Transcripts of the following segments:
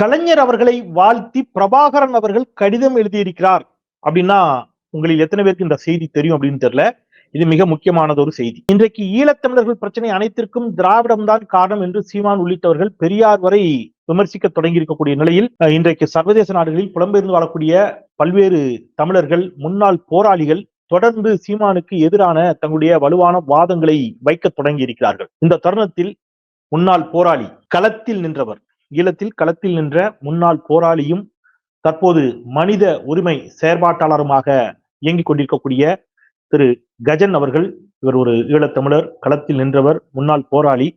கலைஞர் அவர்களை வாழ்த்தி பிரபாகரன் அவர்கள் கடிதம் எழுதியிருக்கிறார் அப்படின்னா உங்களில் எத்தனை பேருக்கு இந்த செய்தி தெரியும் அப்படின்னு தெரியல. இது மிக முக்கியமானது ஒரு செய்தி. இன்றைக்கு ஈழத்தமிழர்கள் பிரச்சனை அனைத்திற்கும் திராவிடம் தான் காரணம் என்று சீமான் உள்ளிட்டவர்கள் பெரியார் வரை விமர்சிக்க தொடங்கி இருக்கக்கூடிய நிலையில் அஹ், இன்றைக்கு சர்வதேச நாடுகளில் புலம்பெயர்ந்து வாழக்கூடிய பல்வேறு தமிழர்கள் முன்னாள் போராளிகள் தொடர்ந்து சீமானுக்கு எதிரான தங்களுடைய வலுவான வாதங்களை வைக்க தொடங்கி இருக்கிறார்கள் இந்த தருணத்தில் முன்னாள் போராளி களத்தில் நின்றவர் ஈழத்தில் களத்தில் நின்ற முன்னாள் போராளியும் தற்போது மனித உரிமை செயற்பாட்டாளருமாக இயங்கிக் கொண்டிருக்கக்கூடிய திரு கஜன் அவர்கள் இவர் ஒரு ஈழத்தமிழர் களத்தில் நின்றவர் முன்னாள் போராளி.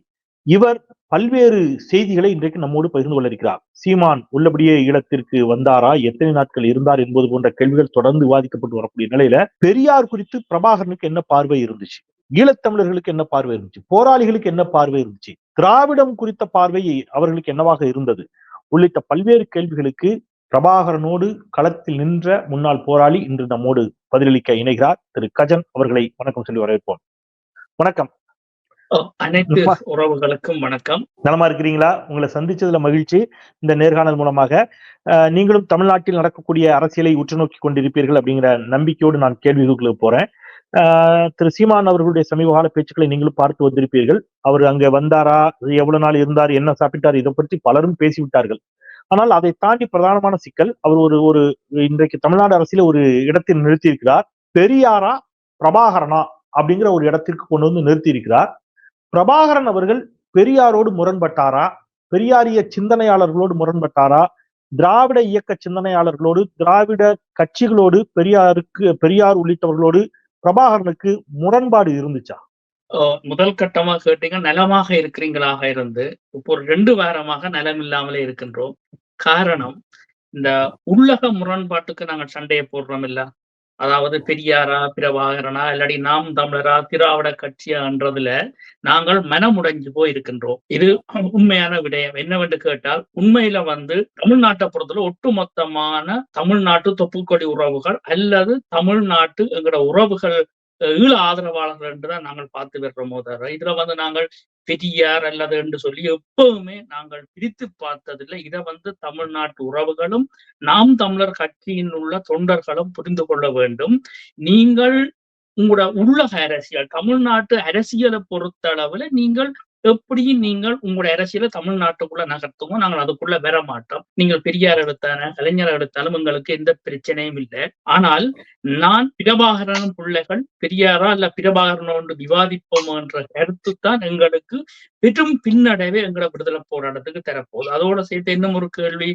இவர் பல்வேறு செய்திகளை இன்றைக்கு நம்மோடு பகிர்ந்து கொள்ள இருக்கிறார் சீமான் உள்ளபடியே ஈழத்திற்கு வந்தாரா? எத்தனை நாட்கள் இருந்தார் என்பது போன்ற கேள்விகள் தொடர்ந்து விவாதிக்கப்பட்டு வரக்கூடிய நிலையில பெரியார் குறித்து பிரபாகரனுக்கு என்ன பார்வை இருந்துச்சு? ஈழத்தமிழர்களுக்கு என்ன பார்வை இருந்துச்சு? போராளிகளுக்கு என்ன பார்வை இருந்துச்சு? திராவிடம் குறித்த பார்வை அவர்களுக்கு என்னவாக இருந்தது? உள்ளிட்ட பல்வேறு கேள்விகளுக்கு பிரபாகரனோடு களத்தில் நின்ற முன்னாள் போராளி இன்று நம்மோடு பதிலளிக்க இணைகிறார். திரு. கஜன் அவர்களை வணக்கம் சொல்லி வரவேற்போம். வணக்கம். அனைத்து. உறவுகளுக்கும் வணக்கம். நலமா இருக்கிறீங்களா? உங்களை சந்திச்சதுல மகிழ்ச்சி. இந்த நேர்காணல் மூலமாக அஹ், நீங்களும் தமிழ்நாட்டில் நடக்கக்கூடிய அரசியலை உற்று நோக்கி கொண்டிருப்பீர்கள் அப்படிங்கிற நம்பிக்கையோடு நான் கேள்விகளுக்கு போறேன். திரு சீமான் அவர்களுடைய சமீபகால பேச்சுக்களை நீங்களும் பார்த்து வந்திருப்பீர்கள். அவர் அங்க வந்தாரா? எவ்வளவு நாள் இருந்தார்? என்ன சாப்பிட்டார்? இதை பற்றி பலரும் பேசிவிட்டார்கள். ஆனால் அதை தாண்டி பிரதானமான சிக்கல் அவர் ஒரு ஒரு இன்றைக்கு தமிழ்நாடு அரசியல ஒரு இடத்தில் நிறுத்தியிருக்கிறார். பெரியாரா? பிரபாகரனா? அப்படிங்கிற ஒரு இடத்திற்கு கொண்டு வந்து நிறுத்தியிருக்கிறார். பிரபாகரன் அவர்கள் பெரியாரோடு முரண்பட்டாரா? பெரியாரிய சிந்தனையாளர்களோடு முரண்பட்டாரா? திராவிட இயக்க சிந்தனையாளர்களோடு திராவிட கட்சிகளோடு பெரியாருக்கு பெரியார் உள்ளிட்டவர்களோடு பிரபாகரனுக்கு முரண்பாடு இருந்துச்சா? முதல் கட்டமா கேட்டீங்க நலமாக இருக்கிறீங்களாக இருந்து இப்போ ஒரு ரெண்டு வாரமாக நலம் இல்லாமலே இருக்கின்றோம். காரணம் இந்த உள்ளக முரண்பாட்டுக்கு நாங்கள் சண்டையை போடுறோம் இல்ல? அதாவது பெரியாரா பிரபாகரனா இல்லாட்டி நாம் தமிழரா திராவிட கட்சியான்றதுல நாங்கள் மனமுடைஞ்சு போய் இருக்கின்றோம் இது உண்மையான விடயம். என்னவென்று கேட்டால் உண்மையில வந்து தமிழ்நாட்டை பொறுத்தல ஒட்டுமொத்தமான தமிழ்நாட்டு தொப்புக்கொடி உறவுகள் அல்லது தமிழ்நாட்டு எங்களோட உறவுகள் ஈழ ஆதரவாளர்கள் என்றுதான் நாங்கள் பார்த்து வருகிறோமோ தவிர இதுல வந்து நாங்கள் பெரியார் அல்லது என்று சொல்லி எப்பவுமே நாங்கள் பிரித்து பார்த்ததில்லை. இதை வந்து தமிழ்நாட்டு உறவுகளும் நாம் தமிழர் கட்சியில் உள்ள தொண்டர்களும் புரிந்து கொள்ள வேண்டும். நீங்கள் உங்களோட உள்ளக அரசியல் தமிழ்நாட்டு அரசியலை பொறுத்தளவுல நீங்கள் எப்படியும் நீங்கள் உங்களோட அரசியலை தமிழ்நாட்டுக்குள்ள நகர்த்துவோம் நாங்கள் அதுக்குள்ள வர மாட்டோம். நீங்கள் பெரியார் எடுத்தான கலைஞர் எடுத்தாலும் எங்களுக்கு எந்த பிரச்சனையும் இல்லை. ஆனால் நான் பிரபாகரன் பிள்ளைகள் பெரியாரா இல்ல பிரபாகரனோடு விவாதிப்போம் என்ற கருத்து தான் எங்களுக்கு பெரும் பின்னடைவே எங்களை விடுதலை போராட்டத்துக்கு தரப்போகுது. அதோட சேர்த்து இன்னும் ஒரு கேள்வி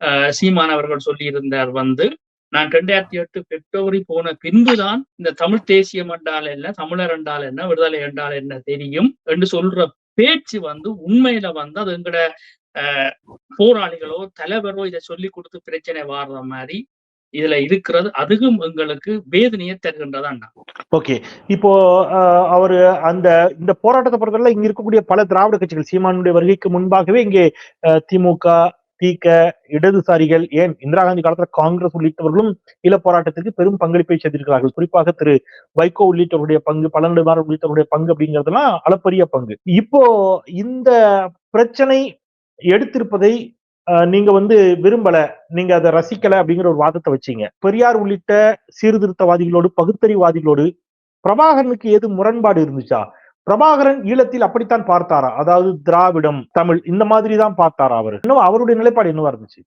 ஆஹ் சீமான் அவர்கள் சொல்லியிருந்தார் வந்து நான் ரெண்டாயிரத்தி எட்டு பிப்ரவரி போன பின்புதான் இந்த தமிழ் தேசியம் என்றால் என்ன தமிழர் என்றால் என்ன விடுதலை என்றால் என்ன தெரியும் என்று சொல்ற பேச்சு வந்து உண்மையில வந்து அது எங்கட போராளிகளோ தலைவரோ இதை சொல்லி கொடுத்து பிரச்சனை வாடுற மாதிரி இதுல இருக்கிறது. அதுவும் எங்களுக்கு வேதனையை தருகின்றதா ஓகே. இப்போ அவர் அவரு அந்த இந்த போராட்டத்தை பொறுத்தவரை இங்க இருக்கக்கூடிய பல திராவிட கட்சிகள் சீமானுடைய வருகைக்கு முன்பாகவே இங்கே திமுக தீக்க இடதுசாரிகள் ஏன்? இந்திரா காந்தி காலத்துல காங்கிரஸ் உள்ளிட்டவர்களும் ஈழ போராட்டத்திற்கு பெரும் பங்களிப்பை செய்திருக்கிறார்கள். குறிப்பாக திரு வைகோ உள்ளிட்டவருடைய பங்கு பழனிமாறன் உள்ளிட்டவருடைய பங்கு அப்படிங்கிறதுலாம் அளப்பரிய பங்கு. இப்போ இந்த பிரச்சனை எடுத்திருப்பதை நீங்க வந்து விரும்பல. நீங்க அதை ரசிக்கல அப்படிங்கிற ஒரு வாதத்தை வச்சீங்க. பெரியார் உள்ளிட்ட சீர்திருத்தவாதிகளோடு பகுத்தறிவாதிகளோடு பிரபாகரனுக்கு ஏது முரண்பாடு இருந்துச்சா? பிரபாகரன் ஈழத்தில் அப்படித்தான் பார்த்தாரா? அதாவது திராவிடம் தமிழ் இந்த மாதிரி தான் பார்த்தாரா அவர்? இன்னும் அவருடைய நிலைப்பாடு என்னவா இருந்துச்சு?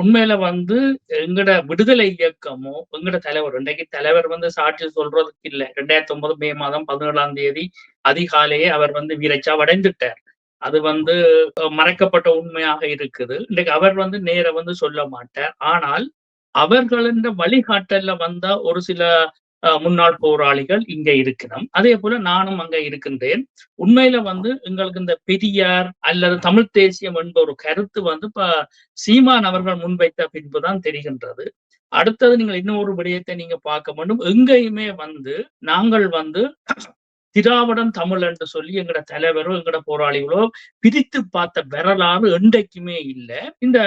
உண்மையில வந்து எங்கட விடுதலை இயக்கமோ எங்கட தலைவர் இன்றைக்கு தலைவர் வந்து சாட்சி சொல்றதுக்கு இல்ல. ரெண்டாயிரத்தி ஒன்பது மே மாதம் பதினேழாம் தேதி அதிகாலையே அவர் வந்து வீரச்சா அடைந்துட்டார் அது வந்து மறைக்கப்பட்ட உண்மையாக இருக்குது. இன்றைக்கு அவர் வந்து நேர வந்து சொல்ல மாட்டார். ஆனால் அவர்களின் வழிகாட்டல்ல வந்த ஒரு சில முன்னாள் போராளிகள் இங்க இருக்கிறோம். அதே போல நானும் அங்க இருக்கின்றேன். உண்மையில வந்து எங்களுக்கு இந்த பெரியார் அல்லது தமிழ் தேசியம் என்ற ஒரு கருத்து வந்து இப்ப சீமான் அவர்கள் முன்வைத்த பின்புதான் தெரிகின்றது. அடுத்தது நீங்கள் இன்னொரு விடயத்தை நீங்க பார்க்க வேண்டும். எங்கேயுமே வந்து நாங்கள் வந்து திராவிடம் தமிழ் என்று சொல்லி எங்கட தலைவரோ எங்கட போராளிகளோ பிரித்து பார்த்த வரலாறு என்றைக்குமே இல்லை. இந்த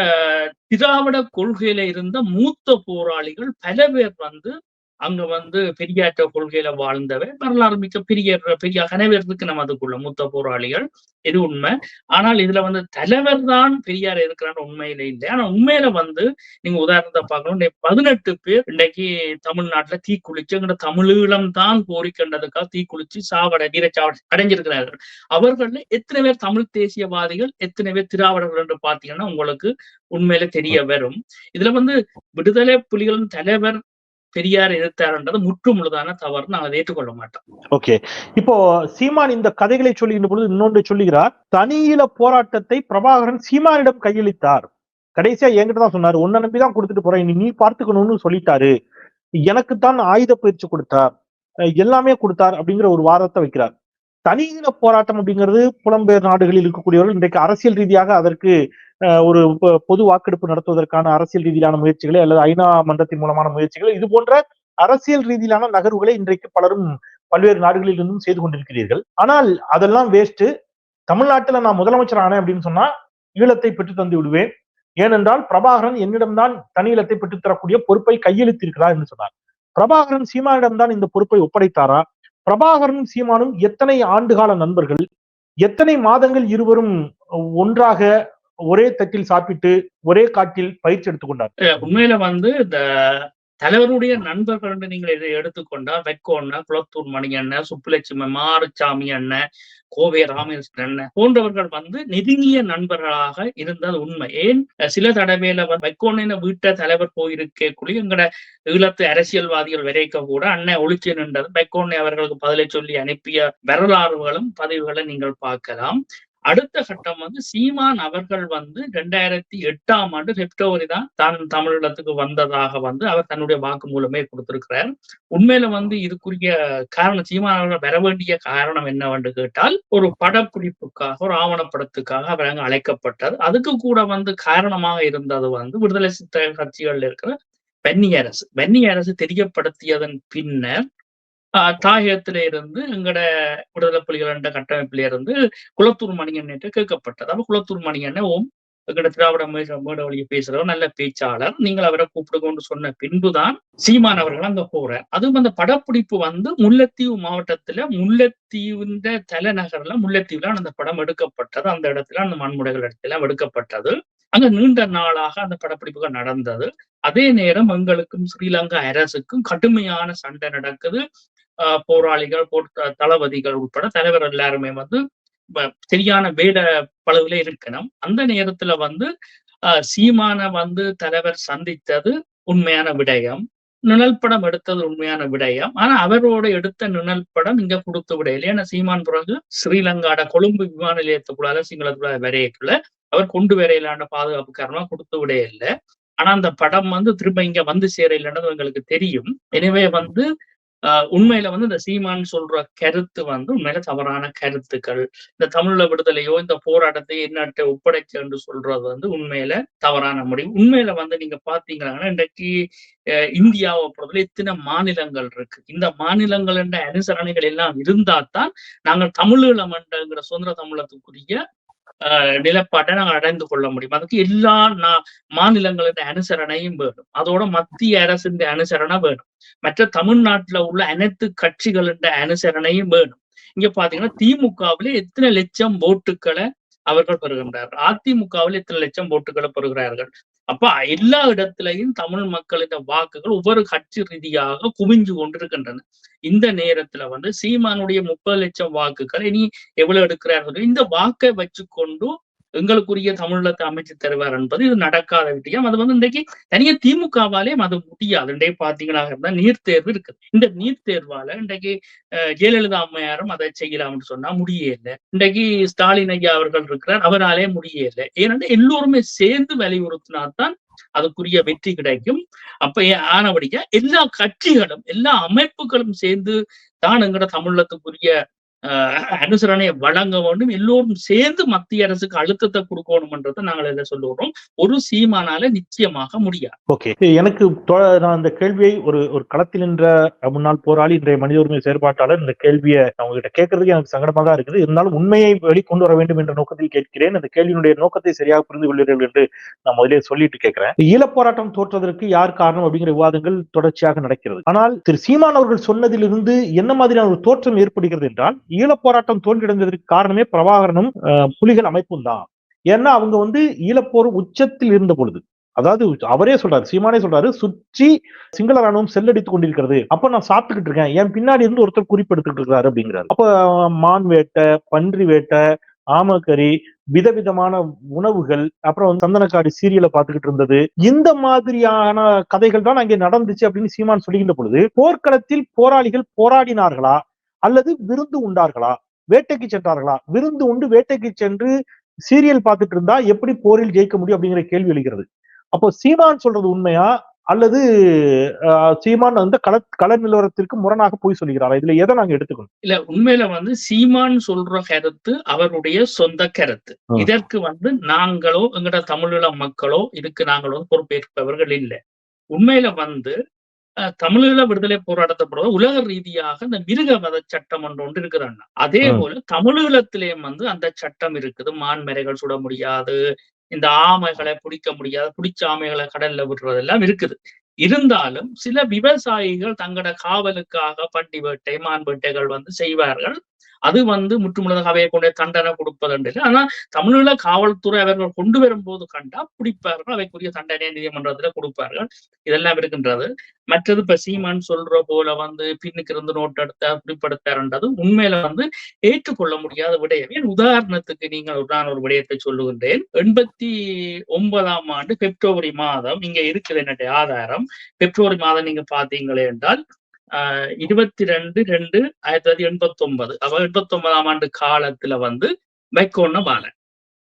திராவிட கொள்கையில இருந்த மூத்த போராளிகள் பல பேர் வந்து அங்க வந்து பெரியாற்ற கொள்கையில வாழ்ந்தவை வரலாறு மிக்க பெரிய பெரிய கனவேர் இருக்கு நம்ம அதுக்குள்ள மூத்த போராளிகள். இது உண்மை. ஆனால் இதுல வந்து தலைவர் தான் பெரியார் இருக்கிறான்னு உண்மையில இல்லை. ஆனா உண்மையில வந்து நீங்க உதாரணத்தை பார்க்கணும். இன்னைக்கு பதினெட்டு பேர் இன்னைக்கு தமிழ்நாட்டுல தீக்குளிச்சு எங்கட தமிழீழம் தான் கோரிக்கண்டதுக்காக தீக்குளிச்சு சாவடை வீரச்சாவடை அடைஞ்சிருக்கிறார்கள். அவர்கள்ல எத்தனை பேர் தமிழ் தேசியவாதிகள் எத்தனை பேர் திராவிடர்கள் என்று பாத்தீங்கன்னா உங்களுக்கு உண்மையில தெரிய வரும். இதுல வந்து விடுதலை புலிகளின் தலைவர் பெரியார் எதிர்த்தாருன்றது முற்று முழுதான தவறு நாங்க ஏற்றுக்கொள்ள மாட்டோம். ஓகே. இப்போ சீமான் இந்த கதைகளை சொல்லுகின்ற பொழுது இன்னொன்று சொல்லுகிறார் தனியில போராட்டத்தை பிரபாகரன் சீமானிடம் கையளித்தார். கடைசியா என்கிட்ட தான் சொன்னாரு உன்னை நம்பிதான் கொடுத்துட்டு போறேன் நீ பார்த்துக்கணும்னு சொல்லிட்டாரு. எனக்குத்தான் ஆயுத பயிற்சி கொடுத்தார் எல்லாமே கொடுத்தார் அப்படிங்கிற ஒரு வாதத்தை வைக்கிறார். தனியில போராட்டம் அப்படிங்கிறது புலம்பெயர் நாடுகளில் இருக்கக்கூடியவர்கள் இன்றைக்கு அரசியல் ரீதியாக அதற்கு ஒரு பொ- பொது வாக்கெடுப்பு நடத்துவதற்கான அரசியல் ரீதியிலான முயற்சிகளை அல்லது ஐநா மன்றத்தின் மூலமான முயற்சிகளை இது போன்ற அரசியல் ரீதியிலான நகர்வுகளை இன்றைக்கு பலரும் பல்வேறு நாடுகளில் இருந்தும் செய்து கொண்டிருக்கிறீர்கள். ஆனால் அதெல்லாம் வேஸ்ட் தமிழ்நாட்டில் நான் முதலமைச்சர் ஆனேன் அப்படின்னு சொன்னா ஈழத்தை பெற்று தந்து விடுவேன். ஏனென்றால் பிரபாகரன் என்னிடம்தான் தனி ஈழத்தை பெற்றுத்தரக்கூடிய பொறுப்பை கையெழுத்திருக்கிறார் என்று சொன்னார். பிரபாகரன் சீமானிடம்தான் இந்த பொறுப்பை ஒப்படைத்தாரா? பிரபாகரனும் சீமானும் எத்தனை ஆண்டுகால நண்பர்கள்? எத்தனை மாதங்கள் இருவரும் ஒன்றாக ஒரே தட்டில் சாப்பிட்டு ஒரே காட்டில் பயிற்சி எடுத்துக்கொண்டார் உண்மையில வந்து இந்த தலைவருடைய நண்பர்கள் நீங்கள் இதை எடுத்துக்கொண்டா வெக்கோ அண்ணன் குளத்தூர் மணி அண்ணன் சுப்புலட்சுமி மாறுசாமி அண்ணன் கோவை ராமகிருஷ்ணன் அண்ணன் போன்றவர்கள் வந்து நெருங்கிய நண்பர்களாக இருந்தது உண்மை. ஏன்? சில தடவையில வந்து வீட்ட வீட்டை தலைவர் போயிருக்கக்கூடிய எங்கட ஈழத்து அரசியல்வாதிகள் விரைக்க கூட அண்ணன் ஒழிச்சு நின்றது. வைக்கோனை அவர்களுக்கு பதிலை சொல்லி அனுப்பிய வரலாறுகளும் பதிவுகளை நீங்கள் பார்க்கலாம். அடுத்த கட்டம் வந்து சீமான் அவர்கள் வந்து ரெண்டாயிரத்தி எட்டாம் ஆண்டு பிப்ரவரி தான் தான் தமிழகத்துக்கு வந்ததாக வந்து அவர் தன்னுடைய வாக்கு மூலமே கொடுத்திருக்கிறார். உண்மையில வந்து இதுக்குரிய காரணம் சீமான் அவர்கள் வர வேண்டிய காரணம் என்னவென்று கேட்டால் ஒரு படப்பிடிப்புக்காக ஒரு ஆவணப்படத்துக்காக அவர் அங்கு அழைக்கப்பட்டார். அதுக்கு கூட வந்து காரணமாக இருந்தது வந்து விடுதலை சித்த கட்சிகள் இருக்கிற பென்னி அரசு. பென்னி அரசு தெரியப்படுத்தியதன் பின்னர் தாயகத்தில இருந்து எங்கட விடுதலை புலிகள் என்ற கட்டமைப்பில இருந்து குளத்தூர் மணியன்ட்டு கேட்கப்பட்டது. அப்ப குளத்தூர் மணிகன் ஓம் எங்கட திராவிட மேட வழியை பேசுறவர் நல்ல பேச்சாளர். நீங்கள் அவரை கூப்பிடுங்கன்னு சொன்ன பின்புதான் சீமான் அவர்கள் அங்க போறார். அதுவும் அந்த படப்பிடிப்பு வந்து முல்லைத்தீவு மாவட்டத்துல முல்லைத்தீவுன்ற தலைநகர்ல முல்லைத்தீவுல அந்த படம் எடுக்கப்பட்டது. அந்த இடத்துல அந்த மண்முடைகள் இடத்துல எடுக்கப்பட்டது. அங்க நீண்ட நாளாக அந்த படப்பிடிப்புகள் நடந்தது. அதே நேரம் எங்களுக்கும் ஸ்ரீலங்கா அரசுக்கும் கடுமையான சண்டை நடக்குது. போராளிகள் போட்ட தளபதிகள் உட்பட தலைவர் எல்லாருமே வந்து சரியான வேட பளவுல இருக்கணும். அந்த நேரத்துல வந்து ஆஹ் சீமான வந்து தலைவர் சந்தித்தது உண்மையான விடயம். நுழல் படம் எடுத்தது உண்மையான விடயம். ஆனா அவரோட எடுத்த நிழல் படம் இங்க கொடுத்து விடையில ஏன்னா சீமான் பிறகு ஸ்ரீலங்காட கொழும்பு விமான நிலையத்துக்குள்ளால சிங்களத்துக்குள்ள வரையக்குள்ள அவர் கொண்டு வரையிலான பாதுகாப்பு காரணமா கொடுத்து விடையே இல்லை ஆனா அந்த படம் வந்து திரும்ப இங்க வந்து சேர இல்லைன்றது எங்களுக்கு தெரியும். எனவே வந்து உண்மையில வந்து இந்த சீமான் சொல்ற கருத்து வந்து உண்மையில தவறான கருத்துக்கள். இந்த தமிழ விடுதலையோ இந்த போராட்டத்தை என்னாட்ட ஒப்படைச்சு என்று சொல்றது வந்து உண்மையில தவறான முடிவு. உண்மையில வந்து நீங்க பாத்தீங்கன்னா இன்றைக்கு இந்தியாவை பொறுத்தவரை இத்தனை மாநிலங்கள் இருக்கு. இந்த மாநிலங்கள் என்ற அனுசரணைகள் எல்லாம் இருந்தால்தான் நாங்கள் தமிழீழம் என்றங்கிற சுதந்திர தமிழத்துக்குரிய நிலப்பாட்டை நாங்கள் அடைந்து கொள்ள முடியும். அதுக்கு எல்லா மாநிலங்களின் அனுசரணையும் வேணும். அதோட மத்திய அரசின் அனுசரணை வேணும். மற்ற தமிழ்நாட்டுல உள்ள அனைத்து கட்சிகளின் அனுசரணையும் வேணும். இங்க பாத்தீங்கன்னா திமுகவில எத்தனை லட்சம் ஓட்டுக்களை அவர்கள் பெறுகின்றார்கள்? அதிமுகவில் எத்தனை லட்சம் ஓட்டுகளை பெறுகிறார்கள்? அப்ப எல்லா இடத்திலையும் தமிழ் மக்களின் வாக்குகள் ஒவ்வொரு கட்சி ரீதியாக குவிஞ்சு கொண்டிருக்கின்றன. இந்த நேரத்துல வந்து சீமானுடைய முப்பது லட்சம் வாக்குகள் இனி எவ்வளவு எடுக்கிறார்கள் இந்த வாக்கை வச்சுக்கொண்டு எங்களுக்குரிய தமிழத்தை அமைச்சு தருவார் என்பது இது நடக்காத விஷயம். அது வந்து இன்றைக்கு தனியா திமுகவாலே அது முடியாது. இன்றைக்கு பாத்தீங்கன்னா இருந்தா நீர் தேர்வு இருக்குது. இந்த நீர் தேர்வால இன்றைக்கு ஜெயலலிதா அம்மையாரும் அதை செய்யலாம்னு சொன்னா முடியல இன்றைக்கு ஸ்டாலின் ஐயா அவர்கள் இருக்கிறார். அவராலே முடியல ஏனென்றால் எல்லோருமே சேர்ந்து வலியுறுத்தினால்தான் அதுக்குரிய வெற்றி கிடைக்கும். அப்ப ஏ- ஆனபடியா எல்லா கட்சிகளும் எல்லா அமைப்புகளும் சேர்ந்து தான் எங்கட தமிழத்துக்குரிய அனுசரணையை வழங்க வேண்டும். எல்லோரும் சேர்ந்து மத்திய அரசுக்கு அழுத்தத்தை கொடுக்கணும்ன்றதை நாங்கள் இதை சொல்லுகிறோம் ஒரு சீமானால நிச்சயமாக முடியாது. ஓகே. எனக்கு நான் இந்த கேள்வியை ஒரு ஒரு களத்தில் நின்ற முன்னாள் போராளி இன்றைய மனித உரிமை செயற்பாட்டாளர் இந்த கேள்வியை அவங்ககிட்ட கேட்கறதுக்கு எனக்கு சங்கடமா தான் இருக்குது. இருந்தாலும் உண்மையை வெளிக்கொண்டு வர வேண்டும் என்ற நோக்கத்தில் கேட்கிறேன். அந்த கேள்வியினுடைய நோக்கத்தை சரியாக புரிந்து கொள்வீர்கள் என்று நான் முதலே சொல்லிட்டு கேட்கிறேன். ஈழப் போராட்டம் தோற்றதற்கு யார் காரணம் அப்படிங்கிற விவாதங்கள் தொடர்ச்சியாக நடக்கிறது. ஆனால் திரு சீமான் அவர்கள் சொன்னதிலிருந்து என்ன மாதிரியான ஒரு தோற்றம் ஏற்படுகிறது என்றால் ஈழப்போராட்டம் தோல்வியடைந்ததற்கு காரணமே பிரபாகரனும் புலிகள் அமைப்பும் தான். ஏன்னா அவங்க வந்து ஈழப்போர் உச்சத்தில் இருந்த பொழுது அதாவது அவரே சொல்றாரு சீமானே சொல்றாரு சுற்றி சிங்கள ராணுவம் செல்லடித்துக் கொண்டிருக்கிறது. அப்ப நான் சாப்பிட்டுக்கிட்டு இருக்கேன். என் பின்னாடி இருந்து ஒருத்தர் குறிப்பெடுத்துட்டு இருக்காரு அப்படிங்கிறாரு. அப்ப மான் வேட்டை பன்றி வேட்டை ஆமக்கறி விதவிதமான உணவுகள் அப்புறம் வந்து சந்தனக்காடு சீரியலை பார்த்துக்கிட்டு இருந்தது. இந்த மாதிரியான கதைகள் தான் அங்கே நடந்துச்சு அப்படின்னு சீமான் சொல்லுகின்ற பொழுது போர்க்களத்தில் போராளிகள் போராடினார்களா? அல்லது விருந்து உண்டார்களா? வேட்டைக்கு சென்றார்களா? விருந்து உண்டு வேட்டைக்கு சென்று சீரியல் பார்த்துட்டு இருந்தா எப்படி போரில் ஜெயிக்க முடியும் அப்படிங்கிற கேள்வி எழுகிறது. அப்போ சீமான் சொல்றது உண்மையா? அல்லது சீமான் வந்து கள கள நிலவரத்திற்கு முரணாக போய் சொல்லுகிறாரா இதுல எதை நாங்க எடுத்துக்கணும்? இல்ல உண்மையில வந்து சீமான் சொல்ற கருத்து அவருடைய சொந்த கருத்து. இதற்கு வந்து நாங்களோ எங்கட தமிழீழ மக்களோ இதுக்கு நாங்களோ பொறுப்பேற்பவர்கள் இல்லை. உண்மையில வந்து தமிழீழ விடுதலை போராட்டத்தை உலக ரீதியாக இந்த மிருக வத சட்டம் ஒன்று ஒன்று இருக்கிறாங்க. அதே. போல தமிழீழத்திலேயும் வந்து அந்த சட்டம் இருக்குது. மான்மரைகள் சுட முடியாது இந்த ஆமைகளை பிடிக்க முடியாது பிடிச்ச ஆமைகளை கடல்ல விடுறதெல்லாம் இருக்குது. இருந்தாலும் சில விவசாயிகள் தங்களோட காவலுக்காக பண்டி வேட்டை மான் வேட்டைகள் வந்து செய்வார்கள். அது வந்து முற்றுமுழுதாக அவையை கொண்டே தண்டனை கொடுப்பதுண்டு ஆனா தமிழீழ காவல்துறை அவர்கள் கொண்டு வரும்போது கண்டா பிடிப்பார்கள் அவைக்குரிய தண்டனை நீதிமன்றத்துல கொடுப்பார்கள். இதெல்லாம் இருக்கின்றது. மற்றது இப்ப சீமான் சொல்ற போல வந்து பின்னுக்கு இருந்து நோட் எடுத்த பிடிப்படுத்தார்ன்றது உண்மையில வந்து ஏற்றுக்கொள்ள முடியாத விடயம். ஏன்? உதாரணத்துக்கு நீங்கள் நான் ஒரு விடயத்தை சொல்லுகின்றேன். எண்பத்தி ஒன்பதாம் ஆண்டு பிப்ரவரி மாதம் இங்க இருக்குது என்னுடைய ஆதாரம். பிப்ரவரி மாதம் நீங்க பாத்தீங்களே என்றால் ஆஹ் இருபத்தி ரெண்டு ரெண்டு ஆயிரத்தி தொள்ளாயிரத்தி எண்பத்தி ஒன்பது அவ எண்பத்தி ஒன்பதாம் ஆண்டு காலத்துல வந்து மெக்கோன்ன பாலன்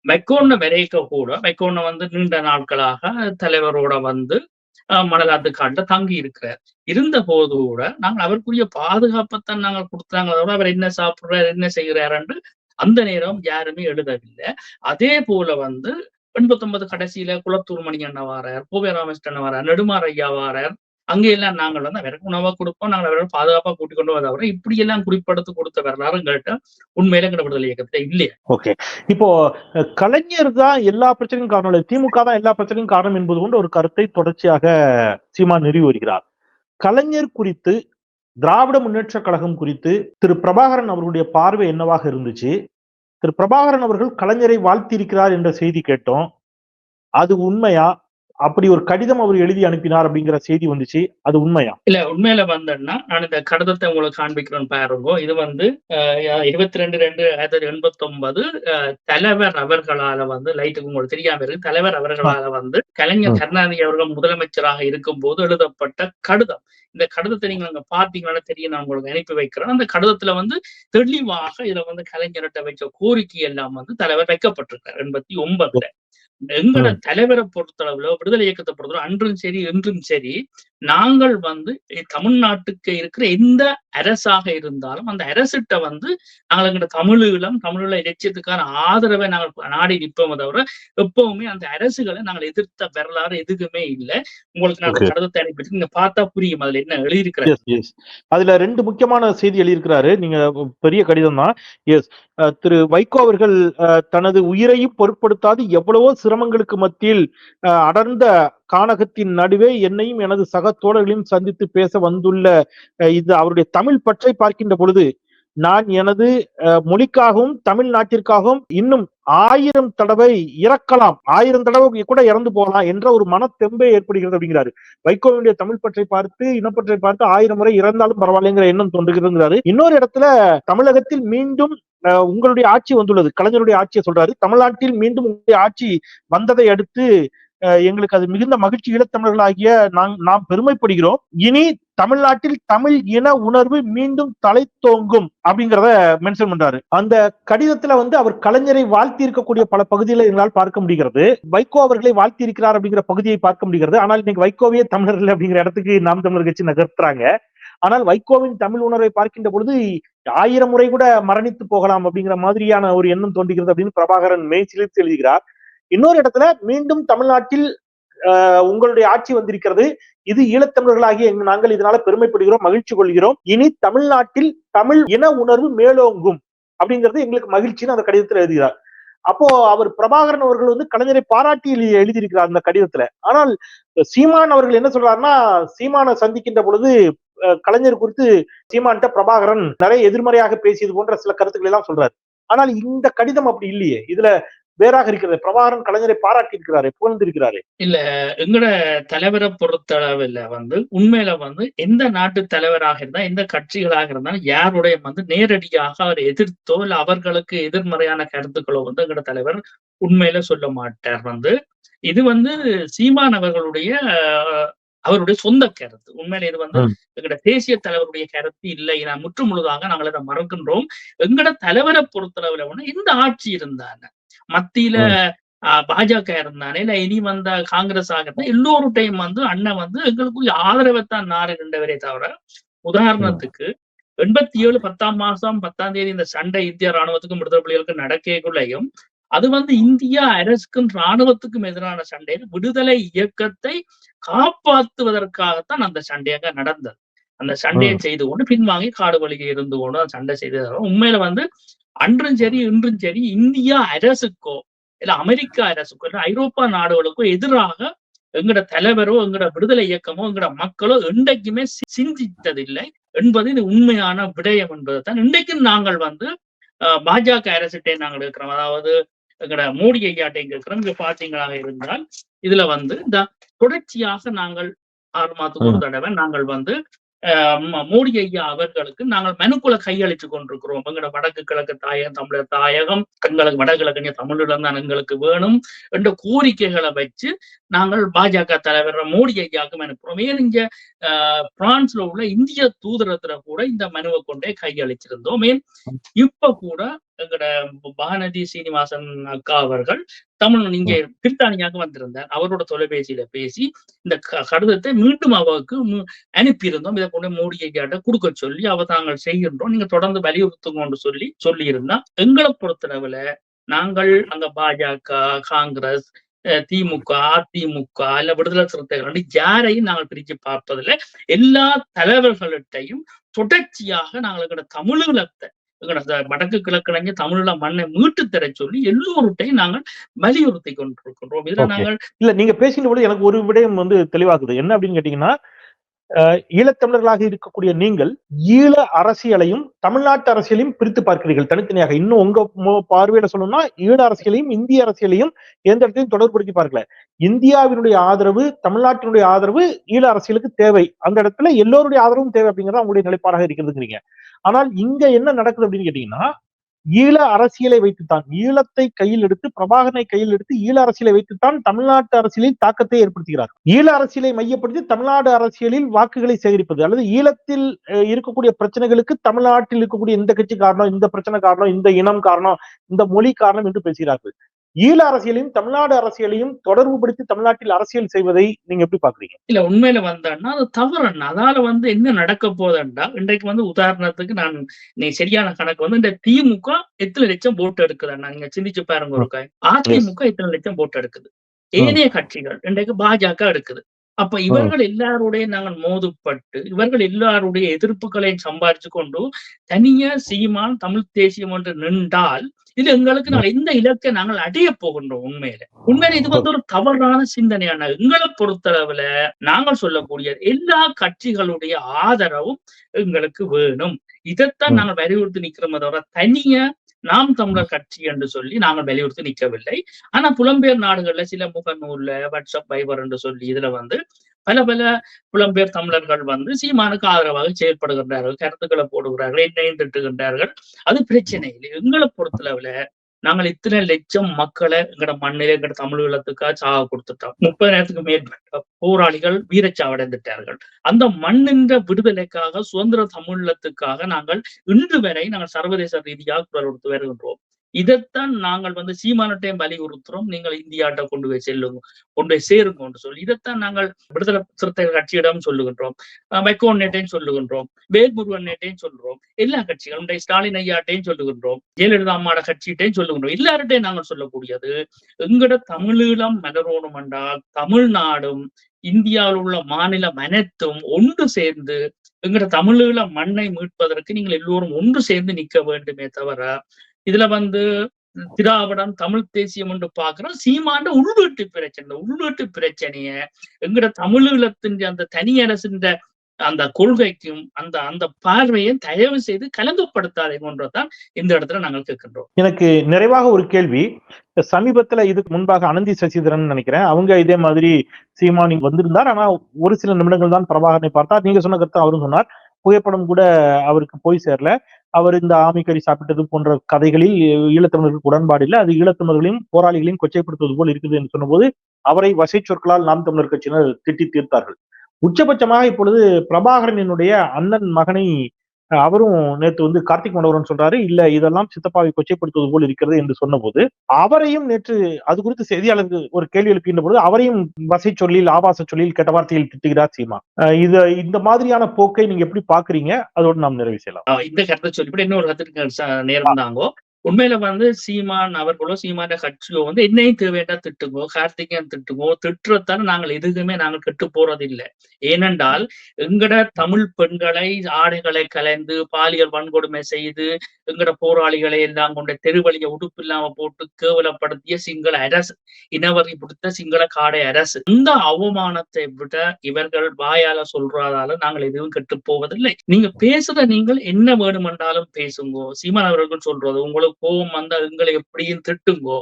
மெக்கோன்ன விரைக்க கூட மெக்கோன்ன வந்து நீண்ட நாட்களாக தலைவரோட வந்து ஆஹ் மணலாத்து தங்கி இருக்கிறார். இருந்த போது கூட நாங்கள் அவருக்குரிய பாதுகாப்பைத்தான் நாங்கள் கொடுத்தாங்களோட தவிர அவர் என்ன சாப்பிடுறாரு என்ன செய்கிறாருன்னு அந்த நேரம் யாருமே எழுதவில்லை. அதே போல வந்து எண்பத்தொன்பது கடைசியில குளத்தூர் மணி அண்ணன் வாரார் கோவை ராமகிருஷ்ணன் வாரார் நெடுமாறையா வாரார் அங்கே எல்லாம் நாங்கள் வந்து அவருக்கு உணவாக கொடுப்போம். நாங்கள் அவரை பாதுகாப்பா கூட்டிக் கொண்டு வர இப்படி எல்லாம் குறிப்பெடுத்து கொடுத்த வரலாறு கேட்டா உண்மையில எங்க விடுதலை இயக்கத்துல இல்லையா. ஓகே. இப்போ கலைஞர் தான் எல்லா பிரச்சனையும் காரணம் இல்லை. திமுக தான் எல்லா பிரச்சனையும் காரணம் என்பது கொண்டு ஒரு கருத்தை தொடர்ச்சியாக சீமான் நிறுவி வருகிறார். கலைஞர் குறித்து திராவிட முன்னேற்ற கழகம் குறித்து திரு பிரபாகரன் அவர்களுடைய பார்வை என்னவாக இருந்துச்சு? திரு பிரபாகரன் அவர்கள் கலைஞரை வாழ்த்தியிருக்கிறார் என்ற செய்தி கேட்டோம். அது உண்மையா? அப்படி ஒரு கடிதம் அவர் எழுதி அனுப்பினார் அப்படிங்கிற செய்தி வந்துச்சு. அது உண்மையா? இல்ல உண்மையில வந்தேன்னா நான் இந்த கடிதத்தை உங்களுக்கு காண்பிக்கிறேன் பாருங்க. இது வந்து இருபத்தி ரெண்டு ரெண்டு ஆயிரத்தி எண்பத்தி ஒன்பது தலைவர் அவர்களால வந்து லைட்டுக்கு உங்களுக்கு தெரியாம இருக்கு. தலைவர் அவர்களால வந்து கலைஞர் கருணாநிதி அவர்கள் முதலமைச்சராக இருக்கும் போது எழுதப்பட்ட கடிதம். இந்த கடிதத்தை நீங்க அங்க பாத்தீங்கன்னா தெரியும். நான் உங்களுக்கு அனுப்பி வைக்கிறேன். அந்த கடிதத்துல வந்து தெளிவாக இதுல வந்து கலைஞர்கிட்ட வச்ச கோரிக்கை எல்லாம் வந்து தலைவர் வைக்கப்பட்டிருக்கார் எண்பத்தி ஒன்பதுல. எங்களோட தலைவரை பொறுத்தளவுல விடுதலை இயக்கத்தை பொறுத்தளவு அன்றும் சரி இன்றும் சரி நாங்கள் வந்து தமிழ்நாட்டுக்கு இருக்கிற எந்த அரசாக இருந்தாலும் அந்த அரசிட்ட வந்து நாங்கள் எங்களோட தமிழீழம் தமிழீழ இலட்சியத்துக்கான ஆதரவை நாங்கள் நாடி நிற்போமே தவிர எப்பவுமே அந்த அரசுகளை நாங்கள் எதிர்த்த வரலாறு எதுக்குமே இல்லை. உங்களுக்கு நான். கடிதத்தை அனுப்பிட்டு நீங்க பார்த்தா புரியும் அதுல என்ன எஸ் அதுல ரெண்டு முக்கியமான செய்தி எழுதியிருக்கிறாரு. நீங்க பெரிய கடிதம் தான். எஸ் திரு வைகோ அவர்கள் தனது உயிரையும் பொருட்படுத்தாது எவ்வளவோ சிரமங்களுக்கு மத்தியில் அடர்ந்த கானகத்தின் நடுவே என்னையும் எனது சக தோழர்களையும் சந்தித்து பேச வந்துள்ள இது அவருடைய தமிழ் பற்றை பார்க்கின்ற பொழுது நான் எனது மொழிக்காகவும் தமிழ்நாட்டிற்காகவும் இன்னும் ஆயிரம் தடவை இறக்கலாம் ஆயிரம் தடவை கூட இறந்து போகலாம் என்ற ஒரு மனத்தெம்பே ஏற்படுகிறது அப்படிங்கிறாரு. வைகோவினுடைய தமிழ் பற்றை பார்த்து இனப்பற்றை பார்த்து ஆயிரம் முறை இறந்தாலும் பரவாயில்லைங்கிற எண்ணம் தோன்றுகிறதுங்கிறாரு. இன்னொரு இடத்துல தமிழகத்தில் மீண்டும் அஹ், உங்களுடைய ஆட்சி வந்துள்ளது. கலைஞருடைய ஆட்சியை சொல்றாரு. தமிழ்நாட்டில் மீண்டும் உங்களுடைய ஆட்சி வந்ததை அடுத்து எங்களுக்கு அது மிகுந்த மகிழ்ச்சி ஈழத்தமிழர்களாகிய நாங் நாம் பெருமைப்படுகிறோம். இனி தமிழ்நாட்டில் தமிழ் இன உணர்வு மீண்டும் தலை தோங்கும் அப்படிங்கிறத மென்ஷன் பண்றாரு. அந்த கடிதத்துல வந்து அவர் கலைஞரை வாழ்த்தி இருக்கக்கூடிய பல பகுதிகளை எங்களால் பார்க்க முடிகிறது. வைகோ அவர்களை வாழ்த்தி இருக்கிறார் அப்படிங்கிற பகுதியை பார்க்க முடிகிறது. ஆனால் இன்னைக்கு வைகோவே தமிழர்கள் அப்படிங்கிற இடத்துக்கு நாம் தமிழர் கட்சி நகர்த்துறாங்க. ஆனால் வைகோவின் தமிழ் உணர்வை பார்க்கின்ற பொழுது ஆயிரம் முறை கூட மரணித்து போகலாம் அப்படிங்கிற மாதிரியான ஒரு எண்ணம் தோன்றுகிறது அப்படின்னு பிரபாகரன் மெய்சிலித்து எழுதுகிறார். இன்னொரு இடத்துல மீண்டும் தமிழ்நாட்டில் ஆஹ், உங்களுடைய ஆட்சி வந்திருக்கிறது. இது ஈழத்தமிழர்களாகிய நாங்கள் இதனால பெருமைப்படுகிறோம் மகிழ்ச்சி கொள்கிறோம். இனி தமிழ்நாட்டில் தமிழ் இன உணர்வு மேலோங்கும் அப்படிங்கிறது எங்களுக்கு மகிழ்ச்சின்னு அந்த கடிதத்தில் எழுதுகிறார். அப்போ அவர் பிரபாகரன் அவர்கள் வந்து கலைஞரை பாராட்டி எழுதியிருக்கிறார் அந்த கடிதத்துல. ஆனால் சீமான் அவர்கள் என்ன சொல்றாருன்னா சீமானை சந்திக்கின்ற பொழுது அஹ், கலைஞர் குறித்து சீமான்கிட்ட பிரபாகரன் நிறைய எதிர்மறையாக பேசியது போன்ற சில கருத்துக்களை எல்லாம் சொல்றாரு. ஆனால் இந்த கடிதம் அப்படி இல்லையே. இதுல வேறாக இருக்கிறது. பிரபாகரன் கலைஞரை பாராட்டி இருக்கிறாரு புகழ்ந்திருக்கிறாரு எங்கட தலைவரை பொறுத்தளவுல வந்து உண்மையில வந்து எந்த நாட்டு தலைவராக இருந்தா எந்த கட்சிகளாக இருந்தாலும் யாருடைய வந்து நேரடியாக அவர் எதிர்த்தோ இல்ல அவர்களுக்கு எதிர்மறையான கருத்துக்களோ வந்து எங்கட தலைவர் உண்மையில சொல்ல மாட்டார். வந்து இது வந்து சீமான் அவர்களுடைய அவருடைய சொந்த கருத்து. உண்மையில இது வந்து. எங்கட தேசிய தலைவருடைய கருத்து இல்லை. முற்று முழுதாக நாங்கள் இதை மறக்கின்றோம். எங்கட தலைவரை பொறுத்தளவுல ஒண்ணு இந்த ஆட்சி இருந்தாங்க மத்தியில பாஜக இருந்தானே இல்ல இனி வந்த காங்கிரஸ் ஆக இருந்தா எல்லோரும் டைம் வந்து அண்ணன் வந்து எங்களுக்கு ஆதரவைத்தான் நாடுகின்றவரே தவிர உதாரணத்துக்கு எண்பத்தி ஏழு பத்தாம் மாசம் பத்தாம் தேதி இந்த சண்டை இந்திய ராணுவத்துக்கும் விடுதலை புலிகளுக்கும் நடக்கக்குள்ளேயும் அது வந்து இந்தியா அரசுக்கும் ராணுவத்துக்கும் எதிரான சண்டையில் விடுதலை இயக்கத்தை காப்பாற்றுவதற்காகத்தான் அந்த சண்டையாக நடந்தது. அந்த சண்டையை செய்து கொண்டு பின்வாங்கி காடு வழியே இருந்து கொண்டு அந்த சண்டை செய்து உண்மையில வந்து அன்றும் சரி இன்றும் சரி இந்தியா அரசுக்கோ இல்ல அமெரிக்கா அரசுக்கோ இல்ல ஐரோப்பா நாடுகளுக்கோ எதிராக எங்கட தலைவரோ எங்கட விடுதலை இயக்கமோ எங்கட மக்களோ என்றைக்குமே சிந்தித்ததில்லை என்பது இது உண்மையான விடயம் என்பதுதான். இன்றைக்கும் நாங்கள் வந்து அஹ், பாஜக அரசிட்டே நாங்கள் இருக்கிறோம். அதாவது எங்கட மோடி ஐயாட்டை இருக்கிறோம் இங்க பாத்தீங்களாக இருந்தால் இதுல வந்து இந்த தொடர்ச்சியாக நாங்கள் ஆறு மாதத்துக்கு ஒரு தடவை நாங்கள் வந்து மோடி ஐயா அவர்களுக்கு நாங்கள் மனுக்குள்ள கையளித்து கொண்டிருக்கிறோம். எங்களோட வடக்கு கிழக்கு தாயகம் தமிழர் தாயகம் எங்களுக்கு வடகிழக்கு தமிழிடம் தான் எங்களுக்கு வேணும் என்ற கோரிக்கைகளை வச்சு நாங்கள் பாஜக தலைவர் மோடி ஐயாவுக்கும் அனுப்புறோம். ஏன் இங்க பிரான்ஸ்ல உள்ள இந்திய தூதரத்துல கூட இந்த மனுவை கொண்டே கையளிச்சிருந்தோம். ஏன் இப்ப கூட எங்கட பானதி சீனிவாசன் அக்கா அவர்கள் தமிழ் இங்க பிரித்தானியாவுக்கு வந்திருந்தார். அவரோட தொலைபேசியில பேசி இந்த கடிதத்தை மீண்டும் அவருக்கு அனுப்பியிருந்தோம். இதை கொண்டு மோடி ஐயாட்ட கொடுக்க சொல்லி அவ தாங்கள் செய்கின்றோம். நீங்க தொடர்ந்து வலியுறுத்துங்கன்னு சொல்லி சொல்லியிருந்தா எங்களை பொறுத்தளவுல நாங்கள் அங்க பாஜக காங்கிரஸ் திமுக அதிமுக இல்ல விடுதலை சிறுத்தைகள் யாரையும் நாங்கள் பிரிச்சு பார்ப்பதில்லை. எல்லா தலைவர்கள்ட்டையும் தொடர்ச்சியாக நாங்கள் எங்களோட தமிழீழத்தை எங்களோட வடக்கு கிழக்கிழங்க தமிழீழ மண்ணை மீட்டு தர சொல்லி எல்லோருட்டையும் நாங்கள் வலியுறுத்தி கொண்டிருக்கின்றோம். இதுல. நாங்கள் இல்ல நீங்க பேசுகின்ற பொழுது எனக்கு ஒரு விடயம் வந்து தெளிவாகுது என்ன அப்படின்னு கேட்டீங்கன்னா ஈழத்தமிழர்களாக இருக்கக்கூடிய நீங்கள் ஈழ அரசியலையும் தமிழ்நாட்டு அரசியலையும் பிரித்து பார்க்கிறீர்கள் தனித்தனியாக. இன்னும் உங்க பார்வையில சொல்லணும்னா ஈழ அரசியலையும் இந்திய அரசியலையும் எந்த இடத்தையும் தொடர்புபடுத்தி பார்க்கல. இந்தியாவினுடைய ஆதரவு தமிழ்நாட்டினுடைய ஆதரவு ஈழ அரசியலுக்கு தேவை. அந்த இடத்துல எல்லோருடைய ஆதரவும் தேவை அப்படிங்கிறது அவங்களுடைய நிலைப்பாடாக இருக்கிறதுங்கிறீங்க. ஆனால் இங்க என்ன நடக்குது அப்படின்னு கேட்டீங்கன்னா ஈழ அரசியலை வைத்துத்தான். ஈழத்தை கையில் எடுத்து பிரபாகரனை கையில் எடுத்து ஈழ அரசியலை வைத்துத்தான் தமிழ்நாட்டு அரசியலில் தாக்கத்தை ஏற்படுத்துகிறார். ஈழ அரசியலை மையப்படுத்தி தமிழ்நாடு அரசியலில் வாக்குகளை சேகரிப்பது அல்லது ஈழத்தில் அஹ், இருக்கக்கூடிய பிரச்சனைகளுக்கு தமிழ்நாட்டில் இருக்கக்கூடிய இந்த கட்சி காரணம் இந்த பிரச்சனை காரணம் இந்த இனம் காரணம் இந்த மொழி காரணம் என்று பேசுகிறார்கள். ஈழ அரசியலையும் தமிழ்நாடு அரசியலையும் தொடர்புபடுத்தி தமிழ்நாட்டில் அரசியல் செய்வதை நீங்க எப்படி பாக்குறீங்க? இல்ல உண்மையில வந்தேன்னா அது தவறுன்னு அதால வந்து என்ன நடக்க போகுதுன்னா இன்றைக்கு வந்து உதாரணத்துக்கு நான் நீ சரியான கணக்கு வந்து இந்த திமுக எத்தனை லட்சம் போட்டு எடுக்குதுன்னா நீங்க சிந்திச்சு பாருங்க ஒரு அதிமுக எத்தனை லட்சம் போட்டு எடுக்குது? ஏனைய கட்சிகள் இன்றைக்கு பாஜக எடுக்குது. அப்ப இவர்கள் எல்லாருடைய நாங்கள் மோதுப்பட்டு இவர்கள் எல்லாருடைய எதிர்ப்புகளையும் சம்பாரிச்சு கொண்டு தனியா சீமான் தமிழ் தேசியம் என்று நின்றால் இது எங்களுக்கு நாங்கள் இந்த இலக்கை நாங்கள் அடைய போகின்றோம் உண்மையில. உண்மையில இது வந்து ஒரு தவறான சிந்தனையான எங்களை பொறுத்தளவுல நாங்கள் சொல்லக்கூடிய எல்லா கட்சிகளுடைய ஆதரவும் எங்களுக்கு வேணும். இதைத்தான். நாங்கள் வலியுறுத்தி நிக்கிறோமே தவிர தனியா நாம் தமிழர் கட்சி என்று சொல்லி நாங்கள் வலியுறுத்தி நிற்கவில்லை. ஆனா புலம்பெயர் நாடுகள்ல சில முகநூல்ல வாட்ஸ்அப் பைபர் என்று சொல்லி இதுல வந்து பல பல புலம்பெயர் தமிழர்கள் வந்து சீமானுக்கு ஆதரவாக செயல்படுகின்றார்கள் கருத்துக்களை போடுகிறார்கள் என்னையும் திட்டுகின்றார்கள். அது பிரச்சனை இல்லை. எங்களை பொறுத்தளவுல நாங்கள் இத்தனை லட்சம் மக்களை எங்கட மண்ணில எங்கட தமிழ் ஈழத்துக்காக சாக கொடுத்துட்டோம். முப்பதாயிரத்துக்கு மேற்பட்ட போராளிகள் வீரச்சாவடைந்துட்டார்கள் அந்த மண்ணின்ற விடுதலைக்காக சுதந்திர தமிழத்துக்காக நாங்கள் இன்று வரை நாங்கள் சர்வதேச ரீதியாக குரல் கொடுத்து வருகின்றோம். இதைத்தான் நாங்கள் வந்து சீமானட்டையும் வலியுறுத்துறோம். நீங்கள் இந்தியாட்ட கொண்டு போய் செல்லுங்க கொண்டு போய் சேருங்க சொல்லி இதைத்தான் நாங்கள் விடுதலை சிறுத்தைகள் கட்சியிடம் சொல்லுகின்றோம். வைகோன் நேட்டையும் சொல்லுகின்றோம். வேல்முருகன் நேட்டையும் சொல்றோம் எல்லா கட்சிகளும் ஸ்டாலின் ஐயாட்டையும் சொல்லுகின்றோம். ஜெயலலிதா அம்மாட கட்சியிட்டையும் சொல்லுகின்றோம். எல்லார்ட்டையும் நாங்கள் சொல்லக்கூடியது எங்கட தமிழீழம் மலரோணும் என்றால் தமிழ்நாடும் இந்தியாவில் உள்ள மாநிலம் அனைத்தும் ஒன்று சேர்ந்து எங்கட தமிழீழ மண்ணை மீட்பதற்கு நீங்கள் எல்லோரும் ஒன்று சேர்ந்து நிற்க வேண்டுமே தவிர இதுல வந்து திராவிடம் தமிழ் தேசியம் என்று பாக்குறோம் சீமாண்ட உள்நாட்டு பிரச்சனை உள்நாட்டு பிரச்சனைய எங்கட தமிழீழத்தின் அந்த தனி அரசின் அந்த கொள்கைக்கும் அந்த அந்த பார்வையை தயவு செய்து கலங்கப்படுத்தாதேங்கன்றதான் இந்த இடத்துல நாங்கள் கேட்கின்றோம். எனக்கு நிறைவாக ஒரு கேள்வி. சமீபத்துல இதுக்கு முன்பாக அனந்தி சசிதரன் நினைக்கிறேன். அவங்க இதே மாதிரி சீமானி வந்திருந்தார். ஆனா ஒரு சில நிமிடங்கள் தான் பிரபாகரனை பார்த்தார். நீங்க சொன்ன கருத்து அவரும் சொன்னார். புகைப்படம் கூட அவருக்கு போய் சேரல. அவர் இந்த ஆமைக்கறி சாப்பிட்டது போன்ற கதைகளில் ஈழத்தமிழர்களுக்கு உடன்பாடு இல்லை. அது ஈழத்தமிழர்களையும் போராளிகளையும் கொச்சைப்படுத்துவது போல் இருக்குது என்று சொன்னபோது அவரை வசை சொற்களால் நாம் தமிழர் கட்சியினர் திட்டி தீர்த்தார்கள். உச்சபட்சமாக இப்பொழுது பிரபாகரனினுடைய அண்ணன் மகனை அவரும் நேற்று வந்து கார்த்திக் மனோகரன் சொல்றாரு இல்ல இதெல்லாம் சித்தப்பாவை கொச்சைப்படுத்துவது போல் இருக்கிறது என்று சொன்னபோது அவரையும் நேற்று அது குறித்து செய்தியாளருக்கு ஒரு கேள்வி எழுப்பின்ற பொழுது அவரையும் வசை சொல்லில் ஆபாச சொல்லில் கெட்ட வார்த்தையில் திட்டுகிறார் சீமா. இது இந்த மாதிரியான போக்கை நீங்க எப்படி பாக்குறீங்க அதோடு நாம் நிறைவு செய்யலாம். இந்த கருத்தை சொல்லிவிட்டு இன்னொரு நேரம் தாங்கோ. உண்மையில வந்து சீமான் அவர்களோ சீமான கட்சியோ வந்து என்னையும் தேவையா திட்டுங்கோ கார்த்திகேயன் திட்டுங்கோ திட்டுறதால நாங்கள் எதுக்குமே நாங்கள் கெட்டு போறது இல்லை ஏனென்றால் எங்கட தமிழ் பெண்களை ஆடைகளை கலைந்து பாலியல் வன்கொடுமை செய்து எங்கட போராளிகளை எல்லாம் கொண்ட தெருவழிய உடுப்பு இல்லாம போட்டு கேவலப்படுத்திய சிங்கள அரசு இனவரி பிடித்த சிங்கள காடை அரசு. இந்த அவமானத்தை விட இவர்கள் வாயால சொல்றதால நாங்கள் எதுவும் கெட்டு போவதில்லை. நீங்க பேசுற நீங்கள் என்ன வேணுமென்றாலும் பேசுங்கோ. சீமான் அவர்கள் சொல்றது உங்களுக்கு கோபம் வந்தா எங்களை எப்படியும் திட்டுங்கோ.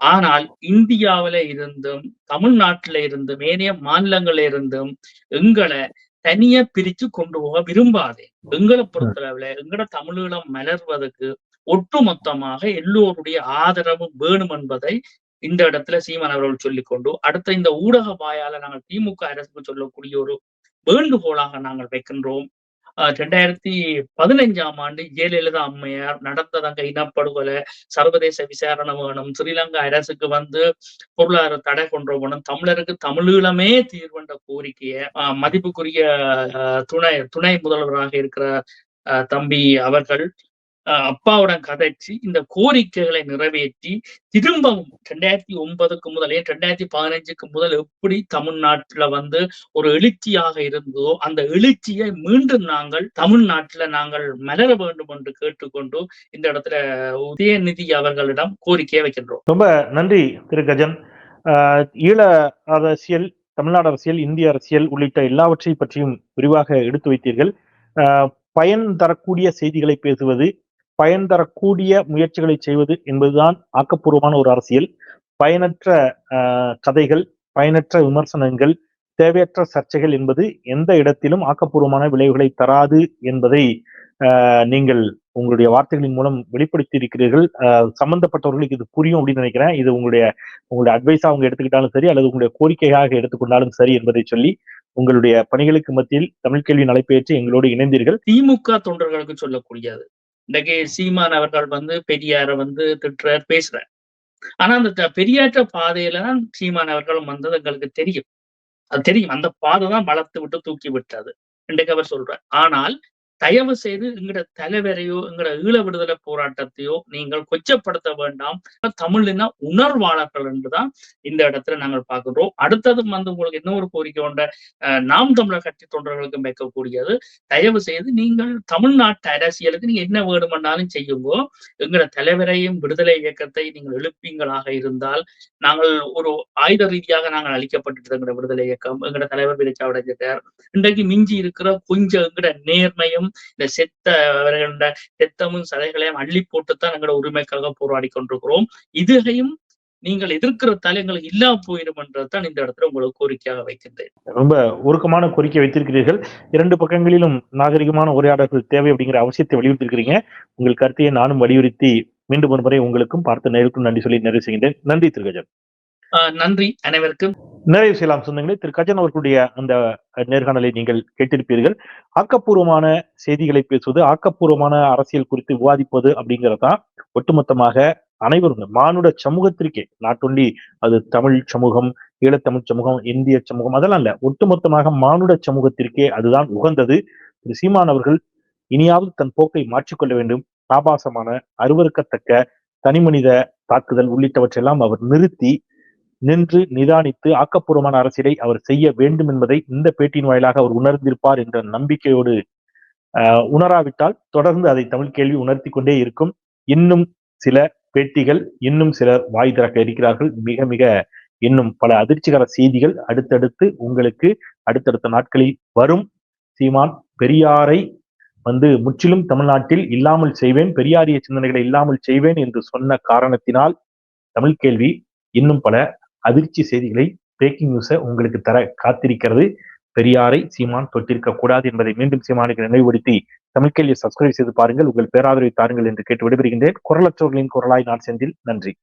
ஆனால் இந்தியாவில இருந்தும் தமிழ்நாட்டில இருந்தும் ஏனைய மாநிலங்கள்ல இருந்தும் எங்களை தனியா பிரிச்சு கொண்டு போக விரும்பாதே. எங்களை பொறுத்தளவுல எங்கட தமிழீழம் மலர்வதற்கு ஒட்டுமொத்தமாக எல்லோருடைய ஆதரவு வேணும் என்பதை இந்த இடத்துல சீமான் அவர்கள் சொல்லிக்கொண்டு அடுத்த இந்த ஊடக வாயால நாங்கள் திமுக அரசுக்கு சொல்லக்கூடிய ஒரு வேண்டுகோளாக நாங்கள் வைக்கின்றோம். ரெண்டாயிரத்தி பதினைஞ்சாம் ஆண்டு ஜெயலலிதா அம்மையார் நடந்ததங்க இனப்படுகொலை சர்வதேச விசாரணை வேணும் ஸ்ரீலங்கா அரசுக்கு வந்து பொருளாதார தடை கொண்டு வேணும் தமிழருக்கு தமிழீழமே தீர்வென்ற கோரிக்கையை மதிப்புக்குரிய துணை துணை முதல்வராக இருக்கிற தம்பி அவர்கள் அப்பாவுடன் கதைச்சு இந்த கோரிக்கைகளை நிறைவேற்றி திரும்பவும் ரெண்டாயிரத்தி ஒன்பதுக்கு முதலே ரெண்டாயிரத்தி பதினஞ்சுக்கு முதல் எப்படி தமிழ்நாட்டுல வந்து ஒரு எழுச்சியாக இருந்ததோ அந்த எழுச்சியை மீண்டும் நாங்கள் தமிழ்நாட்டுல நாங்கள் மலர வேண்டும் என்று கேட்டுக்கொண்டு இந்த இடத்துல உதயநிதி அவர்களிடம் கோரிக்கையை வைக்கின்றோம். ரொம்ப நன்றி திரு கஜன். ஈழ அரசியல் தமிழ்நாடு அரசியல் இந்திய அரசியல் உள்ளிட்ட எல்லாவற்றை பற்றியும் விரிவாக எடுத்து வைத்தீர்கள். பயன் தரக்கூடிய செய்திகளை பேசுவது பயன் தரக்கூடிய முயற்சிகளை செய்வது என்பதுதான் ஆக்கப்பூர்வமான ஒரு அரசியல். பயனற்ற கதைகள் பயனற்ற விமர்சனங்கள் தேவையற்ற சர்ச்சைகள் என்பது எந்த இடத்திலும் ஆக்கப்பூர்வமான விளைவுகளை தராது என்பதை நீங்கள் உங்களுடைய வார்த்தைகளின் மூலம் வெளிப்படுத்தி இருக்கிறீர்கள் சம்பந்தப்பட்டவர்களுக்கு இது புரியும் அப்படின்னு நினைக்கிறேன். இது உங்களுடைய உங்களுடைய அட்வைஸா அவங்க எடுத்துக்கிட்டாலும் சரி அல்லது உங்களுடைய கோரிக்கையாக எடுத்துக்கொண்டாலும் சரி என்பதை சொல்லி உங்களுடைய பணிகளுக்கு மத்தியில் தமிழ் கேள்வி நடைபெற்று எங்களோடு இணைந்தீர்கள். திமுக தொண்டர்களுக்கு சொல்லக்கூடியது. இன்றைக்கு சீமான் அவர்கள் வந்து பெரியார வந்து திட்டுறார் பேசுறார். ஆனா அந்த பெரியாற்ற பாதையில தான் சீமான் அவர்களும் வந்தது எங்களுக்கு தெரியும். அது தெரியும். அந்த பாதை தான் வளர்த்து விட்டு தூக்கி விட்டது. இன்றைக்கு அவர் சொல்றார். ஆனால் தயவு செய்து எங்கட தலைவரையோ எங்கட ஈழ விடுதலை போராட்டத்தையோ நீங்கள் கொச்சப்படுத்த வேண்டாம். தமிழின உணர்வாளர்கள் என்றுதான் இந்த இடத்துல நாங்கள் பார்க்கிறோம் அடுத்ததும் வந்து உங்களுக்கு இன்னொரு கோரிக்கை கொண்ட நாம் தமிழர் கட்சி தொண்டர்களுக்கு வைக்கக்கூடியது. தயவு செய்து நீங்கள் தமிழ்நாட்டு அரசியலுக்கு நீங்க என்ன வேணுமென்றாலும் செய்யுங்கோ. எங்கட தலைவரையும் விடுதலை இயக்கத்தை நீங்கள் எழுப்பீங்களாக இருந்தால் நாங்கள் ஒரு ஆயுத ரீதியாக நாங்கள் அளிக்கப்பட்டு எங்கட விடுதலை இயக்கம். எங்கட தலைவர் விரிச்சாவிடார் இன்றைக்கு மிஞ்சி இருக்கிற கொஞ்சம் எங்கட நேர்மையும் இந்த செத்த அவர்கள செத்தமும் சதைகளையும் அள்ளி போட்டுத்தான் எங்களோட உரிமைக்காக போராடி கொண்டிருக்கிறோம். இதுகையும் நீங்கள் எதிர்க்கிறதால எங்களுக்கு இல்லா போயிடும் இந்த இடத்துல உங்களுக்கு கோரிக்கையாக வைக்கின்றேன். ரொம்ப உருக்கமான கோரிக்கை வைத்திருக்கிறீர்கள். இரண்டு பக்கங்களிலும் நாகரிகமான உரையாடல்கள் தேவை அப்படிங்கிற அவசியத்தை வலியுறுத்திருக்கிறீங்க உங்கள் கருத்தையை நானும் வலியுறுத்தி மீண்டும் ஒரு முறை உங்களுக்கும் பார்த்த நேருக்கும் நன்றி சொல்லி நிறைவு செய்கின்றேன். நன்றி திருகஜன். நன்றி அனைவருக்கும். நிறைவு செய்யலாம் சொந்தங்களே. திரு. கஜன் அவர்களுடைய அந்த நேர்காணலை நீங்கள் கேட்டிருப்பீர்கள். ஆக்கப்பூர்வமான செய்திகளை பேசுவது ஆக்கப்பூர்வமான அரசியல் குறித்து விவாதிப்பது அப்படிங்கறதான் ஒட்டுமொத்தமாக அனைவரும் மானுட சமூகத்திற்கே நாட் ஒன்லி அது தமிழ் சமூகம் ஈழத்தமிழ் சமூகம் இந்திய சமூகம் அதெல்லாம் இல்ல ஒட்டுமொத்தமாக மானுட சமூகத்திற்கே அதுதான் உகந்தது. திரு. சீமான் அவர்கள் இனியாவது தன் போக்கை மாற்றிக்கொள்ள வேண்டும். ஆபாசமான அருவருக்கத்தக்க தனிமனித தாக்குதல் உள்ளிட்டவற்றையெல்லாம் அவர் நிறுத்தி நின்று நிதானித்து ஆக்கப்பூர்வமான அரசியலை அவர் செய்ய வேண்டும் என்பதை இந்த பேட்டியின் வாயிலாக அவர் உணர்ந்திருப்பார் என்ற நம்பிக்கையோடு உணராவிட்டால் தொடர்ந்து அதை தமிழ் கேள்வி உணர்த்தி கொண்டே இருக்கும். இன்னும் சில பேட்டிகள் இன்னும் சிலர் வாய் திறக்க இருக்கிறார்கள். மிக மிக இன்னும் பல அதிர்ச்சிகர செய்திகள் அடுத்தடுத்து உங்களுக்கு அடுத்தடுத்த நாட்களில் வரும். சீமான் பெரியாரை வந்து முற்றிலும் தமிழ்நாட்டில் இல்லாமல் செய்வேன் பெரியாரிய சிந்தனைகளை இல்லாமல் செய்வேன் என்று சொன்ன காரணத்தினால் தமிழ் கேள்வி இன்னும் பல அதிர்ச்சி செய்திகளை பிரேக்கிங் நியூஸை உங்களுக்கு தர காத்திருக்கிறது. பெரியாரை சீமான் தொட்டிருக்க கூடாது என்பதை மீண்டும் சீமானுக்கு நினைவுபடுத்தி தமிழ்கேள்வி சப்ஸ்கிரைப் செய்து பாருங்கள். உங்கள் பேராதரவை தாருங்கள் என்று கேட்டு விடைபெறுகின்றேன். குரலற்றவர்களின் குரலாய் நான் செந்தில். நன்றி.